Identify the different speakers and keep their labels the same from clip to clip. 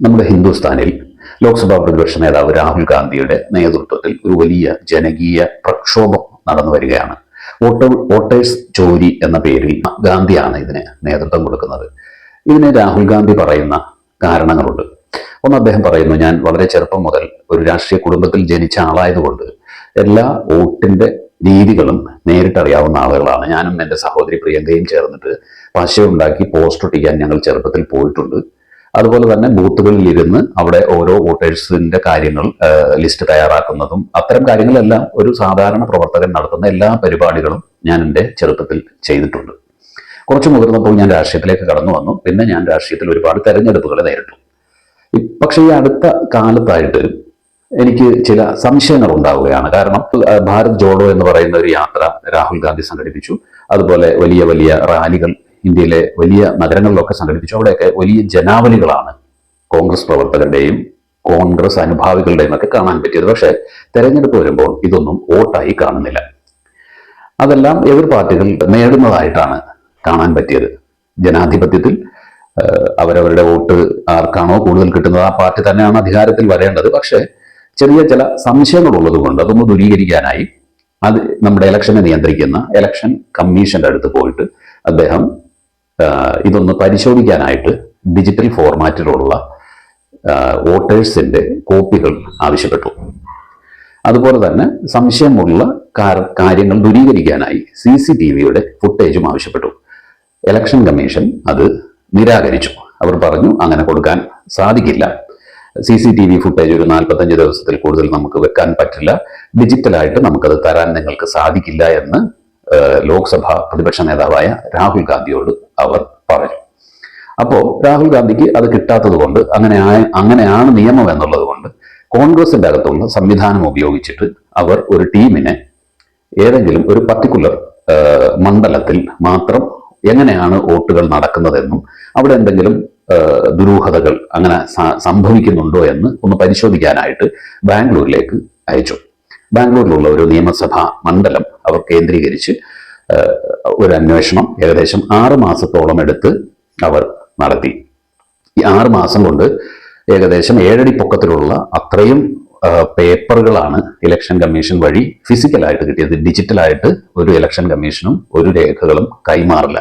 Speaker 1: നമ്മുടെ ഹിന്ദുസ്ഥാനിൽ ലോക്സഭാ പ്രതിപക്ഷ നേതാവ് രാഹുൽ ഗാന്ധിയുടെ നേതൃത്വത്തിൽ ഒരു വലിയ ജനകീയ പ്രക്ഷോഭം നടന്നു വരികയാണ്. വോട്ട വോട്ടേഴ്സ് ചോരി എന്ന പേരിൽ ഗാന്ധിയാണ് ഇതിന് നേതൃത്വം കൊടുക്കുന്നത്. ഇതിന് രാഹുൽ ഗാന്ധി പറയുന്ന കാരണങ്ങളുണ്ട്. ഒന്ന് അദ്ദേഹം പറയുന്നു ഞാൻ വളരെ ചെറുപ്പം മുതൽ ഒരു രാഷ്ട്രീയ കുടുംബത്തിൽ ജനിച്ച ആളായതുകൊണ്ട് എല്ലാ വോട്ടിന്റെ രീതികളും നേരിട്ടറിയാവുന്ന ആളുകളാണ്. ഞാനും എന്റെ സഹോദരി പ്രിയങ്കയും ചേർന്നിട്ട് പശയുണ്ടാക്കി പോസ്റ്റ് ഒട്ടിക്കാൻ ഞങ്ങൾ ചെറുപ്പത്തിൽ പോയിട്ടുണ്ട്. അതുപോലെ തന്നെ ബൂത്തുകളിൽ ഇരുന്ന് അവിടെ ഓരോ വോട്ടേഴ്സിന്റെ കാര്യങ്ങൾ ലിസ്റ്റ് തയ്യാറാക്കുന്നതും അത്തരം കാര്യങ്ങളെല്ലാം ഒരു സാധാരണ പ്രവർത്തകൻ നടത്തുന്ന എല്ലാ പരിപാടികളും ഞാൻ എന്റെ ചെറുപ്പത്തിൽ ചെയ്തിട്ടുണ്ട്. കുറച്ച് മുതിർന്നപ്പോൾ ഞാൻ രാഷ്ട്രീയത്തിലേക്ക് കടന്നു വന്നു. പിന്നെ ഞാൻ രാഷ്ട്രീയത്തിൽ ഒരുപാട് തെരഞ്ഞെടുപ്പുകൾ നേരിട്ടു. പക്ഷേ ഈ അടുത്ത കാലത്തായിട്ട് എനിക്ക് ചില സംശയങ്ങൾ ഉണ്ടാവുകയാണ്. കാരണം ഭാരത് ജോഡോ എന്ന് പറയുന്ന ഒരു യാത്ര രാഹുൽ ഗാന്ധി സംഘടിപ്പിച്ചു. അതുപോലെ വലിയ വലിയ റാലികൾ ഇന്ത്യയിലെ വലിയ നഗരങ്ങളിലൊക്കെ സംഘടിപ്പിച്ചു. അവിടെയൊക്കെ വലിയ ജനാവലികളാണ് കോൺഗ്രസ് പ്രവർത്തകരുടെയും കോൺഗ്രസ് അനുഭാവികളുടെയും ഒക്കെ കാണാൻ പറ്റിയത്. പക്ഷേ തെരഞ്ഞെടുപ്പ് വരുമ്പോൾ ഇതൊന്നും വോട്ടായി കാണുന്നില്ല. അതെല്ലാം എതിർ പാർട്ടികൾ നേടുന്നതായിട്ടാണ് കാണാൻ പറ്റിയത്. ജനാധിപത്യത്തിൽ അവരവരുടെ വോട്ട് ആർക്കാണോ കൂടുതൽ കിട്ടുന്നത്? ആ പാർട്ടി തന്നെയാണ് അധികാരത്തിൽ വരേണ്ടത്. പക്ഷേ ചെറിയ ചില സംശയങ്ങൾ ഉള്ളതുകൊണ്ട് അതൊന്ന് ദൂരീകരിക്കാനായി അത് നമ്മുടെ ഇലക്ഷനെ നിയന്ത്രിക്കുന്ന ഇലക്ഷൻ കമ്മീഷന്റെ അടുത്ത് പോയിട്ട് അദ്ദേഹം ഇതൊന്ന് പരിശോധിക്കാനായിട്ട് ഡിജിറ്റൽ ഫോർമാറ്റിലുള്ള വോട്ടേഴ്സിന്റെ കോപ്പികൾ ആവശ്യപ്പെട്ടു. അതുപോലെ തന്നെ സംശയമുള്ള കാര- കാര്യങ്ങൾ ദൂരീകരിക്കാനായി സി സി ടി വിയുടെ ഫുട്ടേജും ആവശ്യപ്പെട്ടു. ഇലക്ഷൻ കമ്മീഷൻ അത് നിരാകരിച്ചു. അവർ പറഞ്ഞു അങ്ങനെ കൊടുക്കാൻ സാധിക്കില്ല. C C T V footage ഒരു നാൽപ്പത്തഞ്ച് ദിവസത്തിൽ കൂടുതൽ നമുക്ക് വെക്കാൻ പറ്റില്ല. ഡിജിറ്റലായിട്ട് നമുക്കത് തരാൻ നിങ്ങൾക്ക് സാധിക്കില്ല എന്ന് ലോക്സഭ പ്രതിപക്ഷ നേതാവായ രാഹുൽ ഗാന്ധിയോട് അവർ പറഞ്ഞു. അപ്പോൾ രാഹുൽ ഗാന്ധിക്ക് അത് കിട്ടാത്തത് കൊണ്ട് അങ്ങനെ അങ്ങനെയാണ് നിയമം എന്നുള്ളത് കൊണ്ട് കോൺഗ്രസിന്റെ അകത്തുള്ള സംവിധാനം ഉപയോഗിച്ചിട്ട് അവർ ഒരു ടീമിനെ ഏതെങ്കിലും ഒരു പർട്ടിക്കുലർ മണ്ഡലത്തിൽ മാത്രം എങ്ങനെയാണ് വോട്ടുകൾ നടക്കുന്നതെന്നും അവിടെ എന്തെങ്കിലും ദുരൂഹതകൾ അങ്ങനെ സംഭവിക്കുന്നുണ്ടോ എന്ന് ഒന്ന് പരിശോധിക്കാനായിട്ട് ബാംഗ്ലൂരിലേക്ക് അയച്ചു. ബാംഗ്ലൂരിലുള്ള ഒരു നിയമസഭാ മണ്ഡലം അവർ കേന്ദ്രീകരിച്ച് ഒരു അന്വേഷണം ഏകദേശം ആറ് മാസത്തോളം എടുത്ത് അവർ നടത്തി. ഈ ആറ് മാസം കൊണ്ട് ഏകദേശം ഏഴടി പൊക്കത്തിലുള്ള അത്രയും പേപ്പറുകളാണ് ഇലക്ഷൻ കമ്മീഷൻ വഴി ഫിസിക്കലായിട്ട് കിട്ടിയത്. ഡിജിറ്റലായിട്ട് ഒരു ഇലക്ഷൻ കമ്മീഷനും ഒരു രേഖകളും കൈമാറില്ല.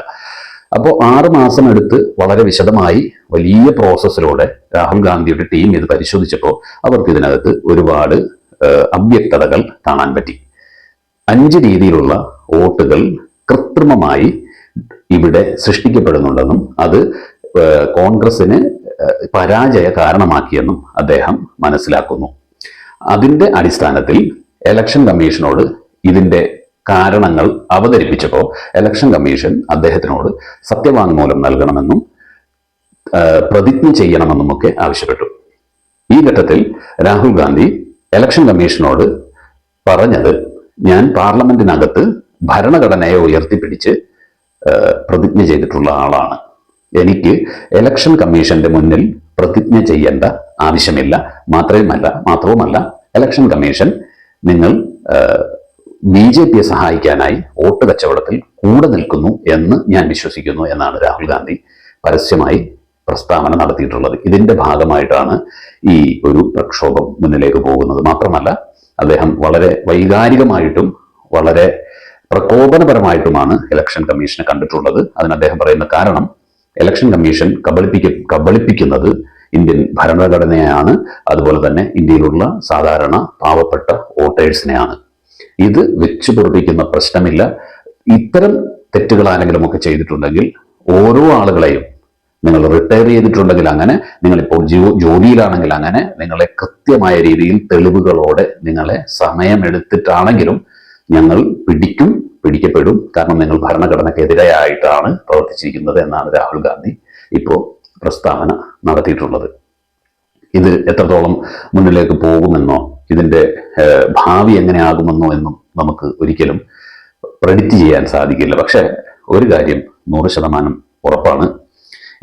Speaker 1: അപ്പോൾ ആറ് മാസം എടുത്ത് വളരെ വിശദമായി വലിയ പ്രോസസ്സിലൂടെ രാഹുൽ ഗാന്ധിയുടെ ടീം ഇത് പരിശോധിച്ചപ്പോൾ അവർക്ക് ഇതിനകത്ത് ഒരുപാട് അവ്യക്തതകൾ കാണാൻ പറ്റി. അഞ്ച് രീതിയിലുള്ള വോട്ടുകൾ കൃത്രിമമായി ഇവിടെ സൃഷ്ടിക്കപ്പെടുന്നുണ്ടെന്നും അത് കോൺഗ്രസിന് പരാജയ കാരണമാക്കിയെന്നും അദ്ദേഹം മനസ്സിലാക്കുന്നു. അതിന്റെ അടിസ്ഥാനത്തിൽ ഇലക്ഷൻ കമ്മീഷനോട് ഇതിന്റെ കാരണങ്ങൾ അവതരിപ്പിച്ചപ്പോൾ ഇലക്ഷൻ കമ്മീഷൻ അദ്ദേഹത്തിനോട് സത്യവാങ്മൂലം നൽകണമെന്നും പ്രതിജ്ഞ ചെയ്യണമെന്നും ഒക്കെ ആവശ്യപ്പെട്ടു. ഈ ഘട്ടത്തിൽ രാഹുൽ ഗാന്ധി ഇലക്ഷൻ കമ്മീഷനോട് പറഞ്ഞത് ഞാൻ പാർലമെന്റിനകത്ത് ഭരണഘടനയെ ഉയർത്തിപ്പിടിച്ച് പ്രതിജ്ഞ ചെയ്തിട്ടുള്ള ആളാണ്. എനിക്ക് ഇലക്ഷൻ കമ്മീഷന്റെ മുന്നിൽ പ്രതിജ്ഞ ചെയ്യേണ്ട ആവശ്യമില്ല. മാത്രമല്ല മാത്രവുമല്ല ഇലക്ഷൻ കമ്മീഷൻ നിങ്ങൾ ബി ജെ പിയെ സഹായിക്കാനായി വോട്ട് കച്ചവടത്തിൽ കൂടെ നിൽക്കുന്നു എന്ന് ഞാൻ വിശ്വസിക്കുന്നു എന്നാണ് രാഹുൽ ഗാന്ധി പരസ്യമായി പ്രസ്താവന നടത്തിയിട്ടുള്ളത്. ഇതിന്റെ ഭാഗമായിട്ടാണ് ഈ ഒരു പ്രക്ഷോഭം മുന്നിലേക്ക് പോകുന്നത്. മാത്രമല്ല അദ്ദേഹം വളരെ വൈകാരികമായിട്ടും വളരെ പ്രകോപനപരമായിട്ടുമാണ് ഇലക്ഷൻ കമ്മീഷനെ കണ്ടിട്ടുള്ളത്. അതിന് അദ്ദേഹം പറയുന്ന കാരണം ഇലക്ഷൻ കമ്മീഷൻ കബളിപ്പിക്ക കബളിപ്പിക്കുന്നത് ഇന്ത്യൻ ഭരണഘടനയാണ്. അതുപോലെ തന്നെ ഇന്ത്യയിലുള്ള സാധാരണ പാവപ്പെട്ട വോട്ടേഴ്സിനെയാണ്. ഇത് വെച്ചു പൊറുപ്പിക്കുന്ന പ്രശ്നമില്ല. ഇത്തരം തെറ്റുകൾ ആരെങ്കിലും ഒക്കെ ചെയ്തിട്ടുണ്ടെങ്കിൽ ഓരോ ആളുകളെയും നിങ്ങൾ റിട്ടയർ ചെയ്തിട്ടുണ്ടെങ്കിൽ അങ്ങനെ നിങ്ങളിപ്പോൾ ജോ ജോലിയിലാണെങ്കിൽ അങ്ങനെ നിങ്ങളെ കൃത്യമായ രീതിയിൽ തെളിവുകളോടെ നിങ്ങളെ സമയമെടുത്തിട്ടാണെങ്കിലും ഞങ്ങൾ പിടിക്കും പിടിക്കപ്പെടും. കാരണം നിങ്ങൾ ഭരണഘടനയ്ക്കെതിരെയായിട്ടാണ് പ്രവർത്തിച്ചിരിക്കുന്നത് എന്നാണ് രാഹുൽ ഗാന്ധി ഇപ്പോൾ പ്രസ്താവന നടത്തിയിട്ടുള്ളത്. ഇത് എത്രത്തോളം മുന്നിലേക്ക് പോകുമെന്നോ ഇതിന്റെ ഭാവി എങ്ങനെയാകുമെന്നോ എന്നും നമുക്ക് ഒരിക്കലും പ്രഡിക്റ്റ് ചെയ്യാൻ സാധിക്കില്ല. പക്ഷേ ഒരു കാര്യം നൂറ് ശതമാനം ഉറപ്പാണ്.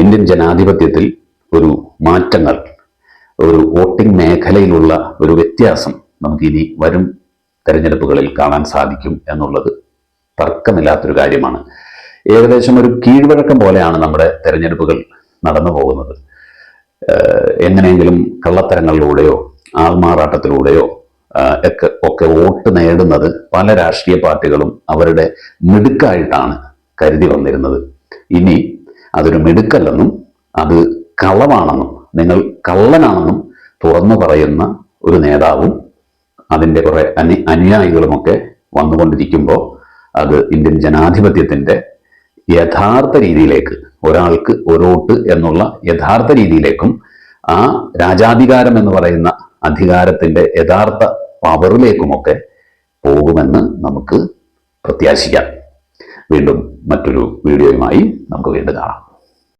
Speaker 1: ഇന്ത്യൻ ജനാധിപത്യത്തിൽ ഒരു മാറ്റങ്ങൾ ഒരു വോട്ടിംഗ് മേഖലയിലുള്ള ഒരു വ്യത്യാസം നമുക്കിനി വരും തെരഞ്ഞെടുപ്പുകളിൽ കാണാൻ സാധിക്കും എന്നുള്ളത് തർക്കമില്ലാത്തൊരു കാര്യമാണ്. ഏകദേശം ഒരു കീഴ്വഴക്കം പോലെയാണ് നമ്മുടെ തെരഞ്ഞെടുപ്പുകൾ നടന്നു പോകുന്നത്. എങ്ങനെയെങ്കിലും കള്ളത്തരങ്ങളിലൂടെയോ ആൾമാറാട്ടത്തിലൂടെയോ ഒക്കെ ഒക്കെ വോട്ട് നേടുന്നത് പല രാഷ്ട്രീയ പാർട്ടികളും അവരുടെ മിടുക്കായിട്ടാണ് കരുതി വന്നിരുന്നത്. ഇനി അതൊരു മിടുക്കല്ലെന്നും അത് കള്ളമാണെന്നും നിങ്ങൾ കള്ളനാണെന്നും തുറന്നു പറയുന്ന ഒരു നേതാവും അതിന്റെ കുറെ അനു അനുയായികളുമൊക്കെ വന്നുകൊണ്ടിരിക്കുമ്പോൾ അത് ഇന്ത്യൻ ജനാധിപത്യത്തിന്റെ യഥാർത്ഥ രീതിയിലേക്ക് ഒരാൾക്ക് ഒരു വോട്ട് എന്നുള്ള യഥാർത്ഥ രീതിയിലേക്കും ആ രാജാധികാരം എന്ന് പറയുന്ന അധികാരത്തിന്റെ യഥാർത്ഥ പവറിലേക്കുമൊക്കെ പോകുമെന്ന് നമുക്ക് പ്രത്യാശിക്കാം. വീണ്ടും മറ്റൊരു വീഡിയോയുമായി നമുക്ക് വീണ്ടും കാണാം.